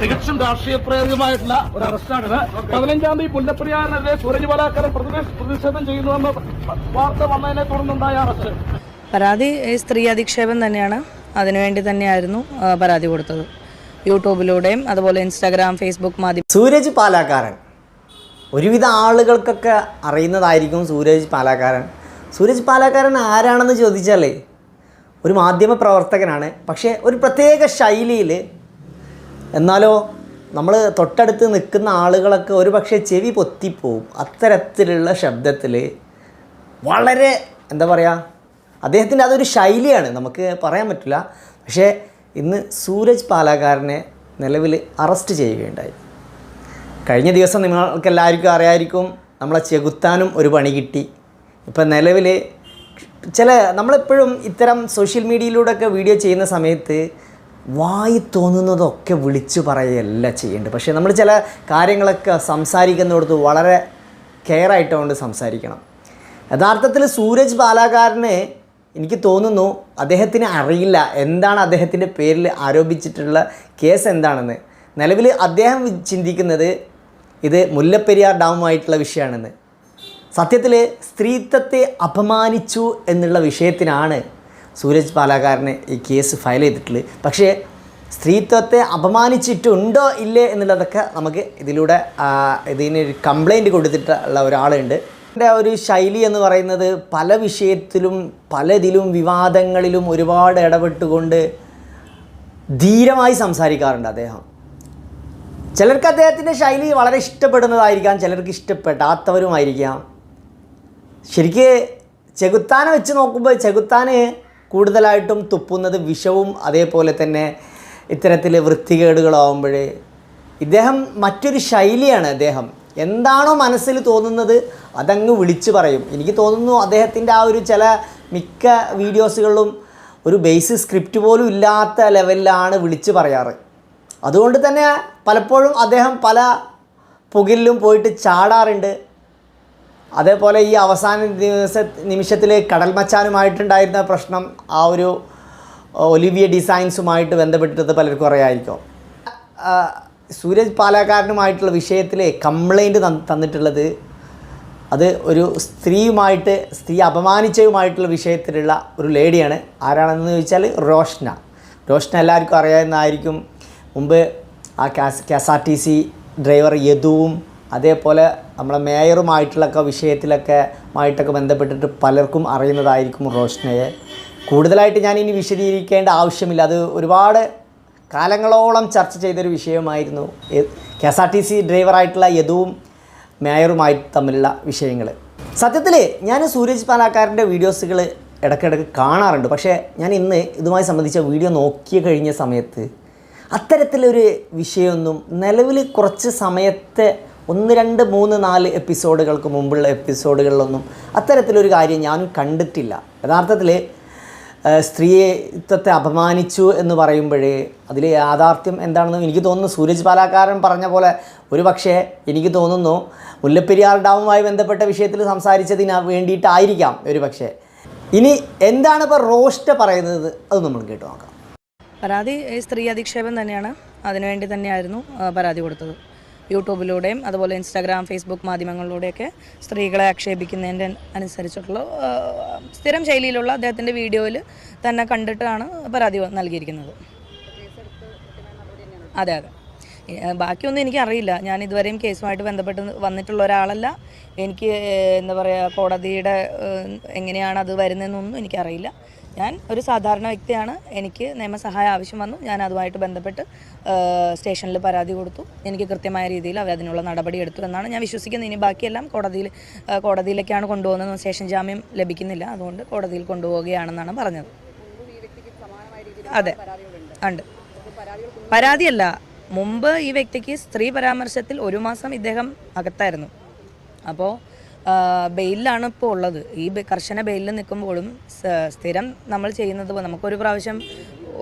തികച്ചും രാഷ്ട്രീയ പ്രേരിതമായിട്ടുള്ള ഒരു അറസ്റ്റാണിത്. പതിനഞ്ചാം തീയതി പുല്ലപ്പെരിയാറിനെതിരെ സൂരജ് ബലാക്കരൻ പ്രതിഷേ- പ്രതിഷേധം ചെയ്യുന്നുവെന്ന് വാർത്ത വന്നതിനെ തുടർന്നുണ്ടായ അറസ്റ്റ്. പരാതി ഈ സ്ത്രീ അധിക്ഷേപം തന്നെയാണ്. അതിനുവേണ്ടി തന്നെയായിരുന്നു പരാതി കൊടുത്തത്. യൂട്യൂബിലൂടെയും അതുപോലെ ഇൻസ്റ്റാഗ്രാം ഫേസ്ബുക്ക് മാധ്യമം സൂരജ് പാലാക്കാരൻ. ഒരുവിധ ആളുകൾക്കൊക്കെ അറിയുന്നതായിരിക്കും സൂരജ് പാലാക്കാരൻ. സൂരജ് പാലാക്കാരൻ ആരാണെന്ന് ചോദിച്ചാലേ ഒരു മാധ്യമ പ്രവർത്തകനാണ്. പക്ഷേ ഒരു പ്രത്യേക ശൈലിയിൽ എന്നാലോ നമ്മൾ തൊട്ടടുത്ത് നിൽക്കുന്ന ആളുകളൊക്കെ ഒരു പക്ഷേ ചെവി പൊത്തിപ്പോവും. അത്തരത്തിലുള്ള ശബ്ദത്തിൽ വളരെ എന്താ പറയുക അദ്ദേഹത്തിന്റെ അതൊരു ശൈലിയാണ്. നമുക്ക് പറയാൻ പറ്റില്ല. പക്ഷേ ഇന്ന് സൂരജ് പാലാക്കാരനെ നിലവിൽ അറസ്റ്റ് ചെയ്യുകയുണ്ടായി. കഴിഞ്ഞ ദിവസം നിങ്ങൾക്കെല്ലാവർക്കും അറിയായിരിക്കും നമ്മളെ ചെകുത്താനും ഒരു പണി കിട്ടി. ഇപ്പം നിലവിൽ ചില നമ്മളെപ്പോഴും ഇത്തരം സോഷ്യൽ മീഡിയയിലൂടെയൊക്കെ വീഡിയോ ചെയ്യുന്ന സമയത്ത് വായി തോന്നുന്നതൊക്കെ വിളിച്ചു പറയുകയല്ല ചെയ്യേണ്ടത്. പക്ഷേ നമ്മൾ ചില കാര്യങ്ങളൊക്കെ സംസാരിക്കുന്നിടത്ത് വളരെ കെയർ ആയിട്ടുകൊണ്ട് സംസാരിക്കണം. യഥാർത്ഥത്തിൽ സൂരജ് ബാലാകാരന് എനിക്ക് തോന്നുന്നു അദ്ദേഹത്തിന് അറിയില്ല എന്താണ് അദ്ദേഹത്തിന്റെ പേരിൽ ആരോപിച്ചിട്ടുള്ള കേസ് എന്താണെന്ന്. നിലവിൽ അദ്ദേഹം ചിന്തിക്കുന്നത് ഇത് മുല്ലപ്പെരിയാർ ഡാമുമായിട്ടുള്ള വിഷയമാണെന്ന്. സത്യത്തിൽ സ്ത്രീത്വത്തെ അപമാനിച്ചു എന്നുള്ള വിഷയത്തിനാണ് സൂരജ് പാലാകാരനെ ഈ കേസ് ഫയൽ ചെയ്തിട്ടുള്ളത്. പക്ഷേ സ്ത്രീത്വത്തെ അപമാനിച്ചിട്ടുണ്ടോ ഇല്ലേ എന്നുള്ളതൊക്കെ നമുക്ക് ഇതിലൂടെ ഇതിനൊരു കംപ്ലൈന്റ് കൊടുത്തിട്ടുള്ള ഒരാളുണ്ട്. എന്റെ ഒരു ശൈലി എന്ന് പറയുന്നത് പല വിഷയത്തിലും പലതിലും വിവാദങ്ങളിലും ഒരുപാട് ഇടപെട്ടുകൊണ്ട് ധീരമായി സംസാരിക്കാറുണ്ട് അദ്ദേഹം. ചിലർക്ക് അദ്ദേഹത്തിന്റെ ശൈലി വളരെ ഇഷ്ടപ്പെടുന്നതായിരിക്കാം ചിലർക്ക് ഇഷ്ടപ്പെടാത്തവരുമായിരിക്കാം. ശരിക്ക് ചെകുത്താനെ വെച്ച് നോക്കുമ്പോൾ ചെകുത്താന് കൂടുതലായിട്ടും തുപ്പുന്നത് വിഷവും അതേപോലെ തന്നെ ഇത്തരത്തിൽ വൃത്തികേടുകളാവുമ്പോൾ ഇദ്ദേഹം മറ്റൊരു ശൈലിയാണ് അദ്ദേഹം. എന്താണോ മനസ്സിൽ തോന്നുന്നത് അതങ്ങ് വിളിച്ചു പറയും. എനിക്ക് തോന്നുന്നു അദ്ദേഹത്തിന്റെ ആ ഒരു ചില മിക്ക വീഡിയോസുകളിലും ഒരു ബേസ് സ്ക്രിപ്റ്റ് പോലും ഇല്ലാത്ത ലെവലിലാണ് വിളിച്ചു പറയാറ്. അതുകൊണ്ട് തന്നെ പലപ്പോഴും അദ്ദേഹം പല പുകിലും പോയിട്ട് ചാടാറുണ്ട്. അതേപോലെ ഈ അവസാന ദിവസ നിമിഷത്തിൽ കടൽ മച്ചാനുമായിട്ടുണ്ടായിരുന്ന പ്രശ്നം ആ ഒരു ഒലിവിയ ഡിസൈൻസുമായിട്ട് ബന്ധപ്പെട്ടിട്ട് പലർക്കും അറിയാമായിരിക്കും. ആ, സൂരജ് പാലക്കാരനുമായിട്ടുള്ള വിഷയത്തിൽ കംപ്ലൈന്റ് തന്നിട്ടുള്ളത് അത് ഒരു സ്ത്രീയുമായിട്ട് സ്ത്രീ അപമാനിച്ചതുമായിട്ടുള്ള വിഷയത്തിലുള്ള ഒരു ലേഡിയാണ്. ആരാണെന്ന് ചോദിച്ചാൽ റോഷ്ന. റോഷ്ന എല്ലാവർക്കും അറിയാവുന്നതായിരിക്കും. മുമ്പ് ആ K S R T C driver യദുവും അതേപോലെ നമ്മളെ മേയറുമായിട്ടുള്ളൊക്കെ വിഷയത്തിലൊക്കെ ആയിട്ടൊക്കെ ബന്ധപ്പെട്ടിട്ട് പലർക്കും അറിയുന്നതായിരിക്കും റോഷ്നയെ. കൂടുതലായിട്ട് ഞാൻ ഇനി വിശദീകരിക്കേണ്ട ആവശ്യമില്ല. അത് ഒരുപാട് കാലങ്ങളോളം ചർച്ച ചെയ്തൊരു വിഷയമായിരുന്നു. K S R T C ഡ്രൈവറായിട്ടുള്ള യദുവും മേയറുമായി തമ്മിലുള്ള വിഷയങ്ങൾ സത്യത്തിൽ ഞാൻ സൂരജ് പാലാക്കാരന്റെ വീഡിയോസുകൾ ഇടയ്ക്കിടയ്ക്ക് കാണാറുണ്ട്. പക്ഷേ ഞാൻ ഇന്ന് ഇതുമായി സംബന്ധിച്ച വീഡിയോ നോക്കി കഴിഞ്ഞ സമയത്ത് അത്തരത്തിലൊരു വിഷയമൊന്നും നിലവിൽ കുറച്ച് സമയത്തെ ഒന്ന് രണ്ട് മൂന്ന് നാല് എപ്പിസോഡുകൾക്ക് മുമ്പുള്ള എപ്പിസോഡുകളിലൊന്നും അത്തരത്തിലൊരു കാര്യം ഞാൻ കണ്ടിട്ടില്ല. യഥാർത്ഥത്തിൽ സ്ത്രീത്വത്തെ അപമാനിച്ചു എന്ന് പറയുമ്പോഴേ അതിൽ യാഥാർത്ഥ്യം എന്താണെന്ന് എനിക്ക് തോന്നുന്നു സൂരജ് പാലാക്കാരൻ പറഞ്ഞ പോലെ ഒരു പക്ഷേ എനിക്ക് തോന്നുന്നു മുല്ലപ്പെരിയാർ ഡാമുമായി ബന്ധപ്പെട്ട വിഷയത്തിൽ സംസാരിച്ചതിന് വേണ്ടിയിട്ടായിരിക്കാം ഒരു പക്ഷേ. ഇനി എന്താണ് ഇപ്പോൾ റോസ്റ്റ് പറയുന്നത്? അത് നമ്മൾ കേട്ടു നോക്കാം. പരാതി സ്ത്രീ അധിക്ഷേപം തന്നെയാണ്. അതിനുവേണ്ടി തന്നെയായിരുന്നു പരാതി കൊടുത്തത്. യൂട്യൂബിലൂടെയും അതുപോലെ ഇൻസ്റ്റാഗ്രാം ഫേസ്ബുക്ക് മാധ്യമങ്ങളിലൂടെയൊക്കെ സ്ത്രീകളെ ആക്ഷേപിക്കുന്നതിന്റെ അനുസരിച്ചിട്ടുള്ള സ്ഥിരം ശൈലിയിലുള്ള അദ്ദേഹത്തിന്റെ വീഡിയോയിൽ തന്നെ കണ്ടിട്ടാണ് പരാതി നൽകിയിരിക്കുന്നത്. അതെ അതെ. ബാക്കിയൊന്നും എനിക്കറിയില്ല. ഞാൻ ഇതുവരെയും കേസുമായിട്ട് ബന്ധപ്പെട്ട് വന്നിട്ടുള്ള ഒരാളല്ല. എനിക്ക് എന്താ പറയുക കോടതിയുടെ എങ്ങനെയാണ് അത് വരുന്നതെന്നൊന്നും എനിക്കറിയില്ല. ഞാൻ ഒരു സാധാരണ വ്യക്തിയാണ്. എനിക്ക് നിയമസഹായം ആവശ്യം വന്നു. ഞാൻ അതുമായിട്ട് ബന്ധപ്പെട്ട് സ്റ്റേഷനിൽ പരാതി കൊടുത്തു. എനിക്ക് കൃത്യമായ രീതിയിൽ അവർ അതിനുള്ള നടപടി എടുത്തു എന്നാണ് ഞാൻ വിശ്വസിക്കുന്നത്. ഇനി ബാക്കിയെല്ലാം കോടതിയിൽ കോടതിയിലേക്കാണ് കൊണ്ടുപോകുന്നത്. സ്റ്റേഷൻ ജാമ്യം ലഭിക്കുന്നില്ല. അതുകൊണ്ട് കോടതിയിൽ കൊണ്ടുപോവുകയാണെന്നാണ് പറഞ്ഞത്. അതെ. ഉണ്ട്. പരാതിയല്ല. മുമ്പ് ഈ വ്യക്തിക്ക് സ്ത്രീ പരാമർശത്തിൽ ഒരു മാസം ഇദ്ദേഹം അകത്തായിരുന്നു. അപ്പോൾ ബെയിലാണ് ഇപ്പോൾ ഉള്ളത്. ഈ കർശന ബെയിലിൽ നിൽക്കുമ്പോഴും സ്ഥിരം നമ്മൾ ചെയ്യുന്നത് നമുക്കൊരു പ്രാവശ്യം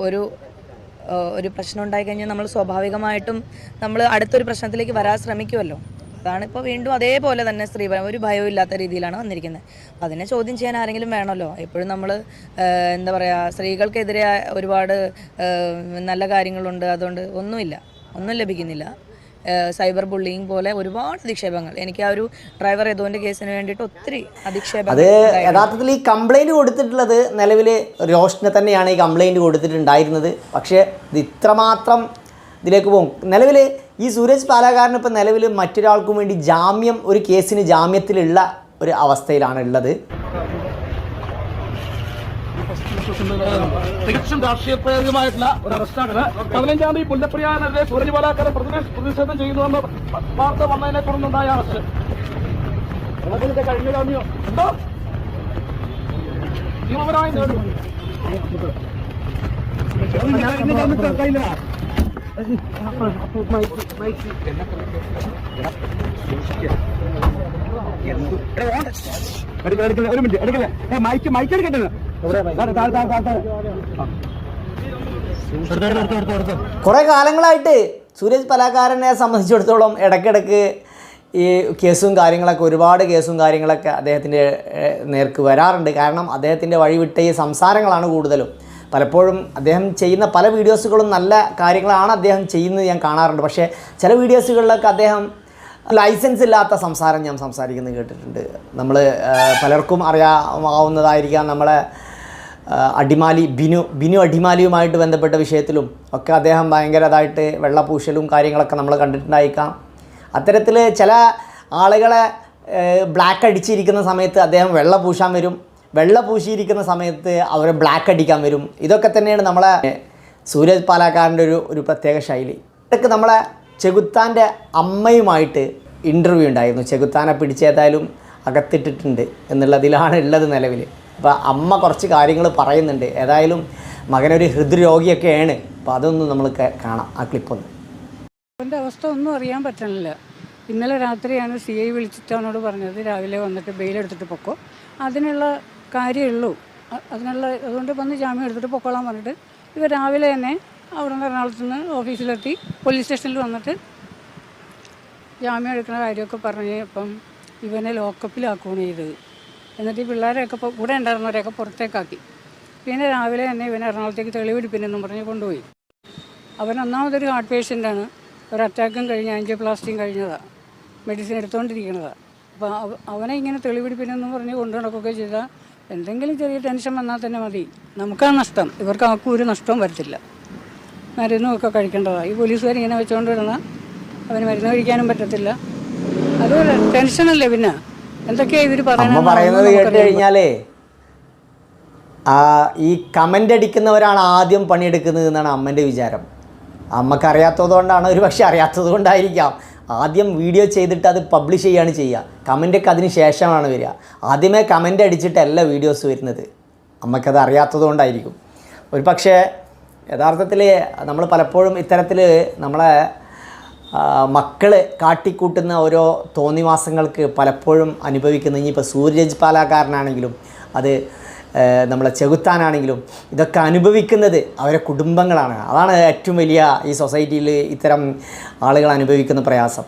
ഒരു ഒരു പ്രശ്നം ഉണ്ടായി കഴിഞ്ഞാൽ നമ്മൾ സ്വാഭാവികമായിട്ടും നമ്മൾ അടുത്തൊരു പ്രശ്നത്തിലേക്ക് വരാൻ ശ്രമിക്കുമല്ലോ. അതാണ് ഇപ്പോൾ വീണ്ടും അതേപോലെ തന്നെ സ്ത്രീപരം ഒരു ഭയവും ഇല്ലാത്ത രീതിയിലാണ് വന്നിരിക്കുന്നത്. അതിനെ ചോദ്യം ചെയ്യാൻ ആരെങ്കിലും വേണമല്ലോ? എപ്പോഴും നമ്മൾ എന്താ പറയുക സ്ത്രീകൾക്കെതിരെ ഒരുപാട് നല്ല കാര്യങ്ങളുണ്ട്. അതുകൊണ്ട് ഒന്നുമില്ല. ഒന്നും ലഭിക്കുന്നില്ല. സൈബർ ബുള്ളിങ് പോലെ ഒരുപാട് അധിക്ഷേപങ്ങൾ എനിക്ക് ആ ഒരു ഡ്രൈവർ ഏതോന്റെ കേസിന് വേണ്ടിയിട്ട് ഒത്തിരി അധിക്ഷേപങ്ങൾ അത് യഥാർത്ഥത്തിൽ ഈ കംപ്ലൈന്റ് കൊടുത്തിട്ടുള്ളത് നിലവിൽ രോഷനെ തന്നെയാണ് ഈ കംപ്ലൈന്റ് കൊടുത്തിട്ടുണ്ടായിരുന്നത്. പക്ഷേ ഇത് ഇത്രമാത്രം ഇതിലേക്ക് പോകും. നിലവിൽ ഈ സൂരജ് പാലാകാരൻ ഇപ്പം നിലവിൽ മറ്റൊരാൾക്കും വേണ്ടി ജാമ്യം ഒരു കേസിന് ജാമ്യത്തിലുള്ള ഒരു അവസ്ഥയിലാണ് ഉള്ളത് തികച്ചും രാഷ്ട്രീയ പ്രേരിതമായിട്ടുള്ള ഒരു അറസ്റ്റാണ് പതിനഞ്ചാം തീയതി പുല്ലപ്രിയാനെതിരെ സൂരജ് പാലാക്കര പ്രതിഷേധം ചെയ്യുന്നുവെന്ന് വാർത്ത വന്നതിനെ തുടർന്നുണ്ടായ അറസ്റ്റ് ഒരു മിനിറ്റ് എടുക്കല്ലേ മൈക്ക് മൈക്ക് എടുക്കട്ടെ? കുറേ കാലങ്ങളായിട്ട് സൂരജ് പലാകാരനെ സംബന്ധിച്ചിടത്തോളം ഇടയ്ക്കിടയ്ക്ക് ഈ കേസും കാര്യങ്ങളൊക്കെ ഒരുപാട് കേസും കാര്യങ്ങളൊക്കെ അദ്ദേഹത്തിന്റെ നേർക്ക് വരാറുണ്ട്. കാരണം അദ്ദേഹത്തിന്റെ വഴിവിട്ട ഈ സംസാരങ്ങളാണ് കൂടുതലും. പലപ്പോഴും അദ്ദേഹം ചെയ്യുന്ന പല വീഡിയോസുകളും നല്ല കാര്യങ്ങളാണ് അദ്ദേഹം ചെയ്യുന്നത് ഞാൻ കാണാറുണ്ട്. പക്ഷേ ചില വീഡിയോസുകളിലൊക്കെ അദ്ദേഹം ലൈസൻസ് ഇല്ലാത്ത സംസാരം ഞാൻ സംസാരിക്കുന്നത് കേട്ടിട്ടുണ്ട്. നമ്മൾ പലർക്കും അറിയാവുന്നതായിരിക്കാം നമ്മളെ അടിമാലി ബിനു ബിനു അടിമാലിയുമായിട്ട് ബന്ധപ്പെട്ട വിഷയത്തിലും ഒക്കെ അദ്ദേഹം ഭയങ്കരതായിട്ട് വെള്ളപൂശലും കാര്യങ്ങളൊക്കെ നമ്മൾ കണ്ടിട്ടുണ്ടായിരിക്കാം അത്തരത്തിൽ ചില ആളുകളെ ബ്ലാക്ക് അടിച്ചിരിക്കുന്ന സമയത്ത് അദ്ദേഹം വെള്ള പൂശാൻ വരും. വെള്ള പൂശിയിരിക്കുന്ന സമയത്ത് അവരെ ബ്ലാക്ക് അടിക്കാൻ വരും. ഇതൊക്കെ തന്നെയാണ് നമ്മളെ സൂരജ് പാലാക്കാരന്റെ ഒരു ഒരു പ്രത്യേക ശൈലി. ഇതൊക്കെ നമ്മളെ ചെകുത്താന്റെ അമ്മയുമായിട്ട് ഇന്റർവ്യൂ ഉണ്ടായിരുന്നു. ചെകുത്താനെ പിടിച്ചേതായാലും അകത്തിട്ടിട്ടുണ്ട് എന്നുള്ളതിലാണ് ഉള്ളത് നിലവിൽ അപ്പോൾ അമ്മ കുറച്ച് കാര്യങ്ങൾ പറയുന്നുണ്ട്. ഏതായാലും മകനൊരു ഹൃദ്രോഗിയൊക്കെയാണ്. അപ്പോൾ അതൊന്നും നമ്മൾ കാണാം. ആ ക്ലിപ്പൊന്ന്. അവന്റെ അവസ്ഥ ഒന്നും അറിയാൻ പറ്റണില്ല. ഇന്നലെ രാത്രിയാണ് സി ഐ വിളിച്ചിട്ട് അവനോട് പറഞ്ഞത് രാവിലെ വന്നിട്ട് ബെയിലെടുത്തിട്ട് പൊക്കോ. അതിനുള്ള കാര്യമുള്ളൂ അതിനുള്ള അതുകൊണ്ട് വന്ന് ജാമ്യം എടുത്തിട്ട് പൊക്കോളാൻ പറഞ്ഞിട്ട് ഇവർ രാവിലെ തന്നെ അവിടെ നിന്ന് എറണാകുളത്ത് നിന്ന് ഓഫീസിലെത്തി പോലീസ് സ്റ്റേഷനിൽ വന്നിട്ട് ജാമ്യം എടുക്കുന്ന കാര്യമൊക്കെ പറഞ്ഞ് ഇപ്പം ഇവനെ ലോക്കപ്പിലാക്കുകയാണ് ചെയ്തത്. എന്നിട്ട് ഈ പിള്ളേരെയൊക്കെ കൂടെ ഉണ്ടായിരുന്നവരെയൊക്കെ പുറത്തേക്കാക്കി. പിന്നെ രാവിലെ തന്നെ ഇവൻ എറണാകുളത്തേക്ക് തെളിവെടുപ്പിനെന്നും പറഞ്ഞ് കൊണ്ടുപോയി. അവൻ ഒന്നാമതൊരു ഹാർട്ട് പേഷ്യന്റാണ് ഒരു അറ്റാക്കും കഴിഞ്ഞ് ആൻജിയോപ്ലാസ്റ്റിയും കഴിഞ്ഞതാണ് മെഡിസിൻ എടുത്തുകൊണ്ടിരിക്കുന്നതാണ് അപ്പോൾ അവനെ ഇങ്ങനെ തെളിവെടുപ്പിനെന്നും പറഞ്ഞ് കൊണ്ടു നടക്കുകയൊക്കെ ചെയ്താൽ എന്തെങ്കിലും ചെറിയ ടെൻഷൻ വന്നാൽ തന്നെ മതി. നമുക്കാ നഷ്ടം. ഇവർക്ക് ആർക്കും ഒരു നഷ്ടവും വരത്തില്ല. മരുന്നുമൊക്കെ കഴിക്കേണ്ടതാണ് ഈ പോലീസുകാർ ഇങ്ങനെ വെച്ചുകൊണ്ട് വരുന്ന അവന് മരുന്ന് കഴിക്കാനും പറ്റത്തില്ല. അതുപോലെ ടെൻഷനല്ലേ പിന്നെ? അമ്മ പറയുന്നത് കേട്ട് കഴിഞ്ഞാലേ ഈ കമന്റ് അടിക്കുന്നവരാണ് ആദ്യം പണിയെടുക്കുന്നത് എന്നാണ് അമ്മന്റെ വിചാരം. അമ്മയ്ക്ക് അറിയാത്തത് കൊണ്ടാണ് ഒരു പക്ഷേ അറിയാത്തത് കൊണ്ടായിരിക്കാം ആദ്യം വീഡിയോ ചെയ്തിട്ട് അത് പബ്ലിഷ് ചെയ്യാണ് ചെയ്യുക. കമന്റൊക്കെ അതിന് ശേഷമാണ് വരിക. ആദ്യമേ കമന്റ് അടിച്ചിട്ടല്ല വീഡിയോസ് വരുന്നത്. അമ്മക്കത് അറിയാത്തത് കൊണ്ടായിരിക്കും ഒരു പക്ഷേ യഥാർത്ഥത്തിൽ നമ്മൾ പലപ്പോഴും ഇത്തരത്തിൽ നമ്മളെ മക്കൾ കാട്ടിക്കൂട്ടുന്ന ഓരോ തോന്നിവാസങ്ങൾക്ക് പലപ്പോഴും അനുഭവിക്കുന്ന ഇനിയിപ്പോൾ സൂര്യജ് പാലാക്കാരനാണെങ്കിലും അത് നമ്മളെ ചെകുത്താനാണെങ്കിലും ഇതൊക്കെ അനുഭവിക്കുന്നത് അവരെ കുടുംബങ്ങളാണ്. അതാണ് ഏറ്റവും വലിയ ഈ സൊസൈറ്റിയിൽ ഇത്തരം ആളുകൾ അനുഭവിക്കുന്ന പ്രയാസം.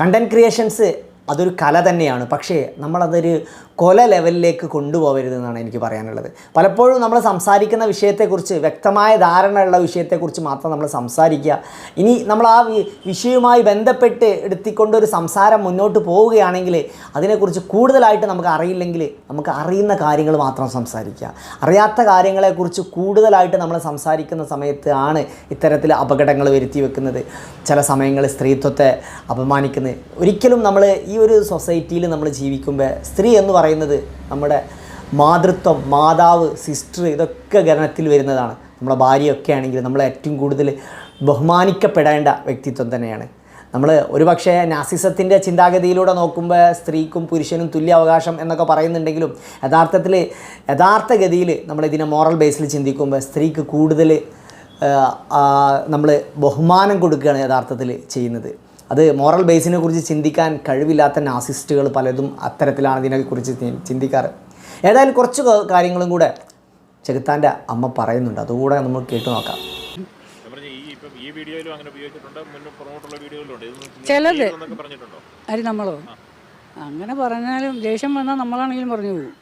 കണ്ടന്റ് ക്രിയേഷൻസ് അതൊരു കല തന്നെയാണ്. പക്ഷേ നമ്മളതൊരു കൊല ലെവലിലേക്ക് കൊണ്ടുപോകരുതെന്നാണ് എനിക്ക് പറയാനുള്ളത്. പലപ്പോഴും നമ്മൾ സംസാരിക്കുന്ന വിഷയത്തെക്കുറിച്ച് വ്യക്തമായ ധാരണയുള്ള വിഷയത്തെക്കുറിച്ച് മാത്രം നമ്മൾ സംസാരിക്കുക. ഇനി നമ്മൾ ആ വിഷയവുമായി ബന്ധപ്പെട്ട് എടുത്തിക്കൊണ്ടൊരു സംസാരം മുന്നോട്ട് പോവുകയാണെങ്കിൽ അതിനെക്കുറിച്ച് കൂടുതലായിട്ട് നമുക്ക് അറിയില്ലെങ്കിൽ നമുക്ക് അറിയുന്ന കാര്യങ്ങൾ മാത്രം സംസാരിക്കുക. അറിയാത്ത കാര്യങ്ങളെക്കുറിച്ച് കൂടുതലായിട്ട് നമ്മൾ സംസാരിക്കുന്ന സമയത്ത് ആണ് ഇത്തരത്തിൽ അപകടങ്ങൾ വരുത്തി വെക്കുന്നത്. ചില സമയങ്ങളിൽ സ്ത്രീത്വത്തെ അപമാനിക്കുന്നത്. ഒരിക്കലും നമ്മൾ ഈ ഒരു സൊസൈറ്റിയിൽ നമ്മൾ ജീവിക്കുമ്പോൾ സ്ത്രീ എന്ന് പറയുന്നത് നമ്മുടെ മാതൃത്വം മാതാവ് സിസ്റ്റർ ഇതൊക്കെ ഗണത്തിൽ വരുന്നതാണ്. നമ്മളെ ഭാര്യയൊക്കെ ആണെങ്കിൽ നമ്മളെ ഏറ്റവും കൂടുതൽ ബഹുമാനിക്കപ്പെടേണ്ട വ്യക്തിത്വം തന്നെയാണ്. നമ്മൾ ഒരുപക്ഷെ നാസിസത്തിന്റെ ചിന്താഗതിയിലൂടെ നോക്കുമ്പോൾ സ്ത്രീക്കും പുരുഷനും തുല്യ അവകാശം എന്നൊക്കെ പറയുന്നുണ്ടെങ്കിലും യഥാർത്ഥത്തിൽ യഥാർത്ഥ ഗതിയിൽ നമ്മൾ ഇതിനെ മോറൽ ബേസിൽ ചിന്തിക്കുമ്പോൾ സ്ത്രീക്ക് കൂടുതൽ നമ്മൾ ബഹുമാനം കൊടുക്കുകയാണ് യഥാർത്ഥത്തിൽ ചെയ്യുന്നത്. അത് മോറൽ ബേസിനെ കുറിച്ച് ചിന്തിക്കാൻ കഴിവില്ലാത്ത നാസിസ്റ്റുകൾ പലതും അത്തരത്തിലാണ് ഇതിനെക്കുറിച്ച് കുറിച്ച് ചിന്തിക്കാറ്. ഏതായാലും കുറച്ച് കാര്യങ്ങളും കൂടെ ചെകുത്താന്റെ അമ്മ പറയുന്നുണ്ട്. അതുകൂടെ നമ്മൾ കേട്ടു നോക്കാം. ഞാൻ ഈ ഇപ്പം ഈ വീഡിയോയിലും അങ്ങനെ ഉപയോഗിച്ചിട്ടുണ്ട് മുന്നേ പുറമോട്ടുള്ള വീഡിയോയിലുണ്ട് ഇതൊന്നും ചിലത്. അരി നമ്മളോ അങ്ങനെ പറഞ്ഞാലും ദേഷ്യം വന്നാൽ നമ്മളാണെങ്കിലും പറഞ്ഞു പോകും.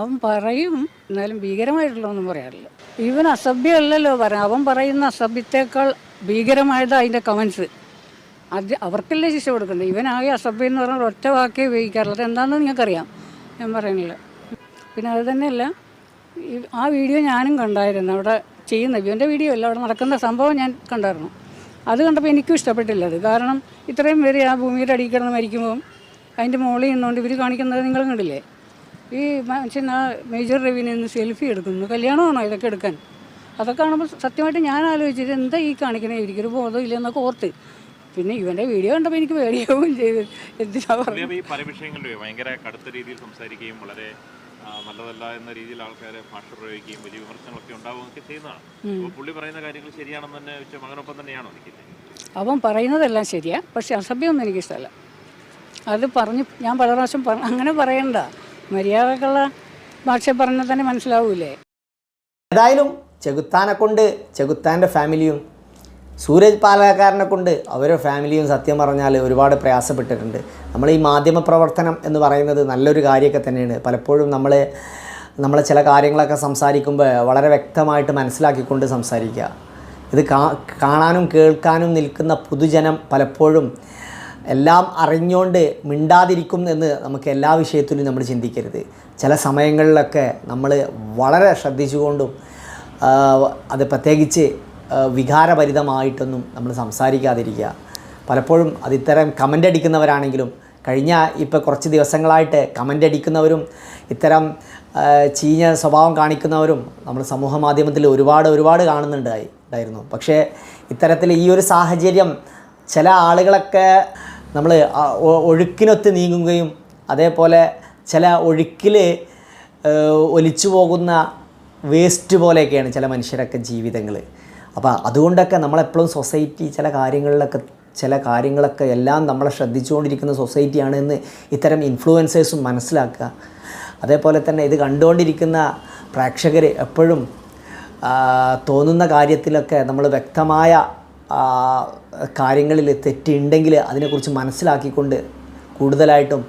അവൻ പറയും എന്നാലും ഭീകരമായിട്ടുള്ളതൊന്നും പറയാറില്ല. ഇവൻ അസഭ്യമല്ലല്ലോ പറയാം അവൻ പറയുന്ന അസഭ്യത്തേക്കാൾ ഭീകരമായത് അതിന്റെ കമൻസ്. അത് അവർക്കല്ലേ ശിക്ഷ കൊടുക്കേണ്ടത്? ഇവനാകെ അസഭ്യം എന്ന് പറഞ്ഞാൽ ഒറ്റ വാക്കേ ഉപയോഗിക്കാറുള്ളത് എന്താണെന്ന് നിങ്ങൾക്കറിയാം. ഞാൻ പറയുന്നില്ല പിന്നെ അത് തന്നെയല്ല ആ വീഡിയോ ഞാനും കണ്ടായിരുന്നു. അവിടെ ചെയ്യുന്ന ഇവന്റെ വീഡിയോ അല്ല അവിടെ നടക്കുന്ന സംഭവം ഞാൻ കണ്ടായിരുന്നു. അത് കണ്ടപ്പോൾ എനിക്കും ഇഷ്ടപ്പെട്ടില്ല അത്. കാരണം ഇത്രയും പേര് ആ ഭൂമിയുടെ അടിയിൽ കിടന്ന് മരിക്കുമ്പോൾ അതിന്റെ മുകളിൽ നിന്നുകൊണ്ട് ഇവർ കാണിക്കുന്നത് നിങ്ങൾ കണ്ടില്ലേ? ഈ മനുഷ്യൻ ആ മേജർ രവിനെ നിന്ന് സെൽഫി എടുക്കുന്നു. കല്യാണമാണോ ഇതൊക്കെ എടുക്കാൻ? അതൊക്കെ കാണുമ്പോൾ സത്യമായിട്ട് ഞാൻ ആലോചിച്ചത് എന്താ ഈ കാണിക്കണേ? എനിക്കൊരു ബോധം ഇല്ലെന്നൊക്കെ ഓർത്ത്. പിന്നെ ഇവന്റെ വീഡിയോ കണ്ടപ്പോൾ എനിക്ക് പേടിയാവുകയും ചെയ്തു. എന്തിനാ പറഞ്ഞു വിഷയങ്ങളിലും ഭയങ്കര കടുത്ത രീതിയിൽ സംസാരിക്കുകയും വളരെ നല്ലതല്ല എന്ന രീതിയിൽ ആൾക്കാരെ ഭാഷ പ്രയോഗിക്കുകയും വലിയ വിമർശനങ്ങളൊക്കെ ഉണ്ടാവുകയൊക്കെ ചെയ്യുന്നതാണ്. അപ്പോൾ പുള്ളി പറയുന്ന കാര്യങ്ങൾ ശരിയാണെന്ന് തന്നെ വെച്ച മകനൊപ്പം തന്നെയാണോ നിൽക്കുന്നത് അവൻ പറയുന്നതെല്ലാം ശരിയാ പക്ഷെ അസഭ്യമൊന്നും എനിക്കിഷ്ടമല്ല. അത് പറഞ്ഞ് ഞാൻ പല പ്രാവശ്യം പറ അങ്ങനെ പറയണ്ട. മര്യാദക്കുള്ള ഭാഷ പറഞ്ഞാൽ തന്നെ മനസ്സിലാവൂലേ? ഏതായാലും ചെകുത്താനെ കൊണ്ട് ചെകുത്താന്റെ ഫാമിലിയും സൂരജ് പാലക്കാരനെ കൊണ്ട് അവരുടെ ഫാമിലിയും സത്യം പറഞ്ഞാൽ ഒരുപാട് പ്രയാസപ്പെട്ടിട്ടുണ്ട്. നമ്മൾ ഈ മാധ്യമ പ്രവർത്തനം എന്ന് പറയുന്നത് നല്ലൊരു കാര്യമൊക്കെ തന്നെയാണ്. പലപ്പോഴും നമ്മൾ നമ്മളെ ചില കാര്യങ്ങളൊക്കെ സംസാരിക്കുമ്പോൾ വളരെ വ്യക്തമായിട്ട് മനസ്സിലാക്കിക്കൊണ്ട് സംസാരിക്കുക. ഇത് കാണാനും കേൾക്കാനും നിൽക്കുന്ന പൊതുജനം പലപ്പോഴും എല്ലാം അറിഞ്ഞുകൊണ്ട് മിണ്ടാതിരിക്കും എന്ന് നമുക്ക് എല്ലാ വിഷയത്തിലും നമ്മൾ ചിന്തിക്കരുത്. ചില സമയങ്ങളിലൊക്കെ നമ്മൾ വളരെ ശ്രദ്ധിച്ചുകൊണ്ടും അത് പ്രത്യേകിച്ച് വികാരഭരിതമായിട്ടൊന്നും നമ്മൾ സംസാരിക്കാതിരിക്കുക. പലപ്പോഴും അത് ഇത്തരം കമന്റ് അടിക്കുന്നവരാണെങ്കിലും കഴിഞ്ഞ ഇപ്പോൾ കുറച്ച് ദിവസങ്ങളായിട്ട് കമന്റ് അടിക്കുന്നവരും ഇത്തരം ചീഞ്ഞ സ്വഭാവം കാണിക്കുന്നവരും നമ്മൾ സമൂഹ മാധ്യമത്തിൽ ഒരുപാട് ഒരുപാട് കാണുന്നുണ്ടായി ഉണ്ടായിരുന്നു. പക്ഷേ ഇത്തരത്തിൽ ഈ ഒരു സാഹചര്യം ചില ആളുകളൊക്കെ നമ്മൾ ഒഴുക്കിനൊത്ത് നീങ്ങുകയും അതേപോലെ ചില ഒഴുക്കിൽ ഒലിച്ചു പോകുന്ന വേസ്റ്റ് പോലെയൊക്കെയാണ് ചില മനുഷ്യരൊക്കെ ജീവിതങ്ങൾ. അപ്പോൾ അതുകൊണ്ടൊക്കെ നമ്മളെപ്പോഴും സൊസൈറ്റി ചില കാര്യങ്ങളിലൊക്കെ ചില കാര്യങ്ങളൊക്കെ എല്ലാം നമ്മളെ ശ്രദ്ധിച്ചുകൊണ്ടിരിക്കുന്ന സൊസൈറ്റിയാണ് എന്ന് ഇത്തരം ഇൻഫ്ലുവൻസേഴ്സും മനസ്സിലാക്കുക. അതേപോലെ തന്നെ ഇത് കണ്ടുകൊണ്ടിരിക്കുന്ന പ്രേക്ഷകർ എപ്പോഴും തോന്നുന്ന കാര്യത്തിലൊക്കെ നമ്മൾ വ്യക്തമായ കാര്യങ്ങളിൽ തെറ്റുണ്ടെങ്കിൽ അതിനെക്കുറിച്ച് മനസ്സിലാക്കിക്കൊണ്ട് കൂടുതലായിട്ടും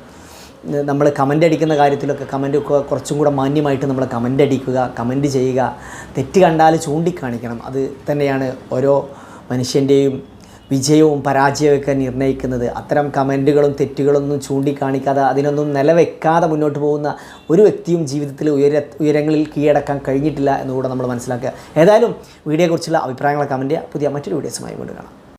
നമ്മൾ കമന്റ് അടിക്കുന്ന കാര്യത്തിലൊക്കെ കമന്റ് കുറച്ചും കൂടെ മാന്യമായിട്ട് നമ്മൾ കമന്റ് അടിക്കുക കമന്റ് ചെയ്യുക തെറ്റ് കണ്ടാൽ ചൂണ്ടിക്കാണിക്കണം. അത് തന്നെയാണ് ഓരോ മനുഷ്യന്റെയും വിജയവും പരാജയവും ഒക്കെ നിർണയിക്കുന്നത്. അത്തരം കമന്റുകളും തെറ്റുകളൊന്നും ചൂണ്ടിക്കാണിക്കാതെ അതിനൊന്നും നിലവെക്കാതെ മുന്നോട്ട് പോകുന്ന ഒരു വ്യക്തിയും ജീവിതത്തിൽ ഉയര ഉയരങ്ങളിൽ കീഴടക്കാൻ കഴിഞ്ഞിട്ടില്ല എന്നുകൂടെ നമ്മൾ മനസ്സിലാക്കുക. ഏതായാലും വീഡിയോയെക്കുറിച്ചുള്ള അഭിപ്രായങ്ങളെ കമന്റ് പുതിയ മറ്റൊരു വീഡിയോസുമായി കൊണ്ട് കാണാം.